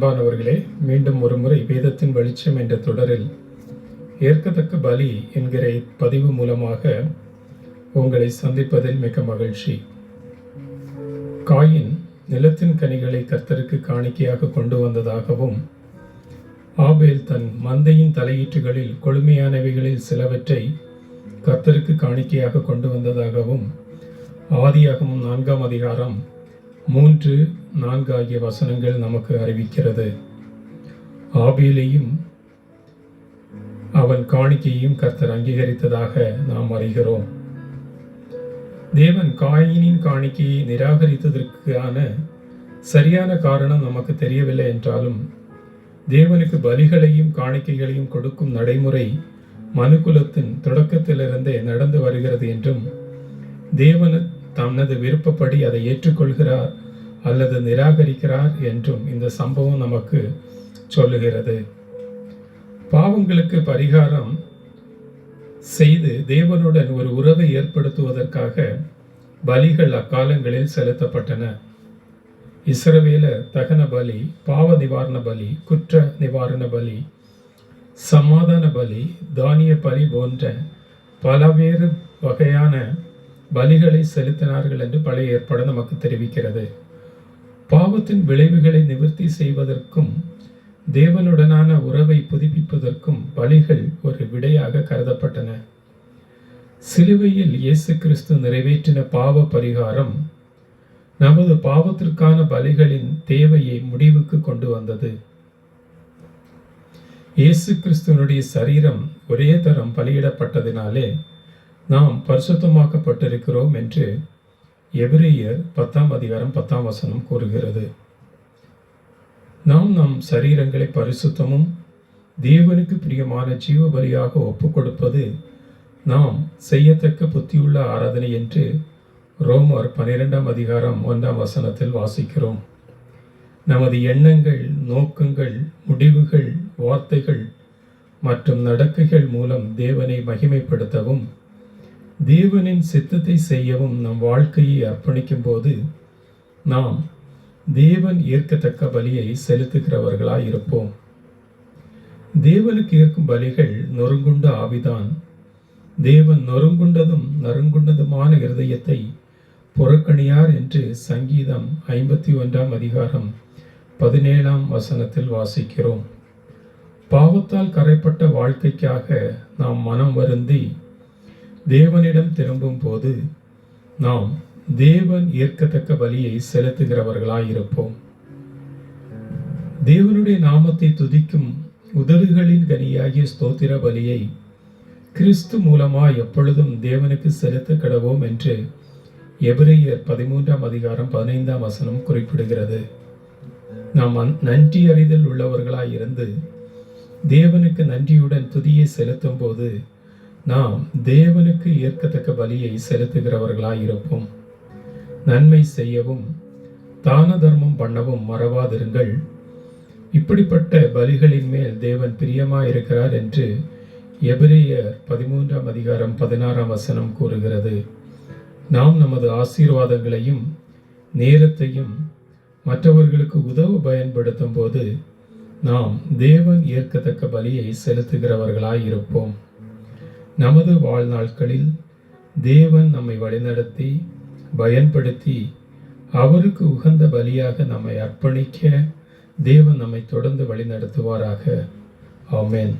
அன்பானவர்களே மீண்டும் ஒரு முறை வேதத்தின் வெளிச்சம் என்ற தொடரில் ஏற்கத்தக்க பலி என்கிற பதிவு மூலமாக உங்களை சந்திப்பதில் மிக மகிழ்ச்சி. காயின் நிலத்தின் கனிகளை கர்த்தருக்கு காணிக்கையாக கொண்டு வந்ததாகவும் ஆபேல் தன் மந்தையின் தலையீற்றுகளில் கொழுமையானவைகளில் சிலவற்றை கர்த்தருக்கு காணிக்கையாக கொண்டு வந்ததாகவும் ஆதியாகவும் நான்காம் அதிகாரம் மூன்று நான்கு ஆகிய வசனங்கள் நமக்கு அறிவிக்கிறது. ஆபியிலையும் அவன் காணிக்கையும் கர்த்தர் அங்கீகரித்ததாக நாம் அறிகிறோம். தேவன் காயினின் காணிக்கையை நிராகரித்ததற்கான சரியான காரணம் நமக்கு தெரியவில்லை என்றாலும் தேவனுக்கு பலிகளையும் காணிக்கைகளையும் கொடுக்கும் நடைமுறை மனுக்குலத்தின் தொடக்கத்திலிருந்தே நடந்து வருகிறது என்றும் தேவன் தனது விருப்பப்படி அதை ஏற்றுக்கொள்கிறார் அல்லது நிராகரிக்கிறார் என்றும் இந்த சம்பவம் நமக்கு சொல்லுகிறது. பாவங்களுக்கு பரிகாரம் செய்து தேவனுடன் ஒரு உறவை ஏற்படுத்துவதற்காக பலிகள் அக்காலங்களில் செலுத்தப்பட்டன. இஸ்ரவேலர் தகன பலி பாவ நிவாரண பலி குற்ற நிவாரண பலி சமாதான பலி தானிய பலி போன்ற பலவேறு வகையான பலிகளை செலுத்தினார்கள் என்று பழைய ஏற்பாடு நமக்கு தெரிவிக்கிறது. பாவத்தின் விளைவுகளை நிவர்த்தி செய்வதற்கும் தேவனுடனான உறவை புதுப்பிப்பதற்கும் பலிகள் ஒரு விடையாக கருதப்பட்டன. சிலுவையில் இயேசு கிறிஸ்து நிறைவேற்றின பாவ பரிகாரம் நமது பாவத்திற்கான பலிகளின் தேவையை முடிவுக்கு கொண்டு வந்தது. இயேசு கிறிஸ்துவனுடைய சரீரம் ஒரே தரம் பலியிடப்பட்டதினாலே நாம் பரிசுத்தமாக்கப்பட்டிருக்கிறோம் என்று எபிரேயர் பத்தாம் அதிகாரம் பத்தாம் வசனம் கூறுகிறது. நாம் நம் சரீரங்களை பரிசுத்தமும் தேவனுக்கு பிரியமான ஜீவ பலியாக ஒப்புக் கொடுப்பது நாம் செய்யத்தக்க புத்தியுள்ள ஆராதனை என்று ரோமர் பன்னிரெண்டாம் அதிகாரம் ஒன்றாம் வசனத்தில் வாசிக்கிறோம். நமது எண்ணங்கள் நோக்கங்கள் முடிவுகள் வார்த்தைகள் மற்றும் நடக்கைகள் மூலம் தேவனை மகிமைப்படுத்தவும் தேவனின் சித்தத்தை செய்யவும் நம் வாழ்க்கையை அர்ப்பணிக்கும் போது நாம் தேவன் ஏற்கத்தக்க பலியை செலுத்துகிறவர்களாய் இருப்போம். தேவனுக்கு ஏற்கும் பலிகள் நொறுங்குண்ட ஆவிதான். தேவன் நொறுங்குண்டதும் நறுங்குண்டதுமான இருதயத்தை புறக்கணியார் என்று சங்கீதம் ஐம்பத்தி ஒன்றாம் அதிகாரம் பதினேழாம் வசனத்தில் வாசிக்கிறோம். பாவத்தால் கரைப்பட்ட வாழ்க்கைக்காக நாம் மனம் வருந்தி தேவனிடம் திரும்பும் போது நாம் தேவன் ஏற்கத்தக்க பலியை செலுத்துகிறவர்களாயிருப்போம். தேவனுடைய நாமத்தை துதிக்கும் உதடுகளின் கனியாகிய ஸ்தோத்திர பலியை கிறிஸ்து மூலமாக எப்பொழுதும் தேவனுக்கு செலுத்த கிடவோம் என்று எபிரேயர் பதிமூன்றாம் அதிகாரம் பதினைந்தாம் வசனம் குறிப்பிடுகிறது. நாம் அந்- நன்றி அறிதல் உள்ளவர்களாய் இருந்து தேவனுக்கு நன்றியுடன் துதியை செலுத்தும் போது நாம் தேவனுக்கு ஏற்கத்தக்க பலியை செலுத்துகிறவர்களாய் இருப்போம் நன்மை செய்யவும் தான தர்மம் பண்ணவும் மறவாதிருங்கள். இப்படிப்பட்ட பலிகளின் மேல் தேவன் பிரியமாயிருக்கிறார் என்று எபிரேயர் பதிமூன்றாம் அதிகாரம் பதினாறாம் வசனம் கூறுகிறது. நாம் நமது ஆசீர்வாதங்களையும் நேரத்தையும் மற்றவர்களுக்கு உதவ பயன்படுத்தும் போது நாம் தேவன் ஏற்கத்தக்க பலியை செலுத்துகிறவர்களாய் இருப்போம் நமது வாழ்நாட்களில் தேவன் நம்மை வழிநடத்தி பயன்படுத்தி அவருக்கு உகந்த பலியாக நம்மை அர்ப்பணிக்க தேவன் நம்மை தொடர்ந்து வழிநடத்துவாராக. ஆமேன்.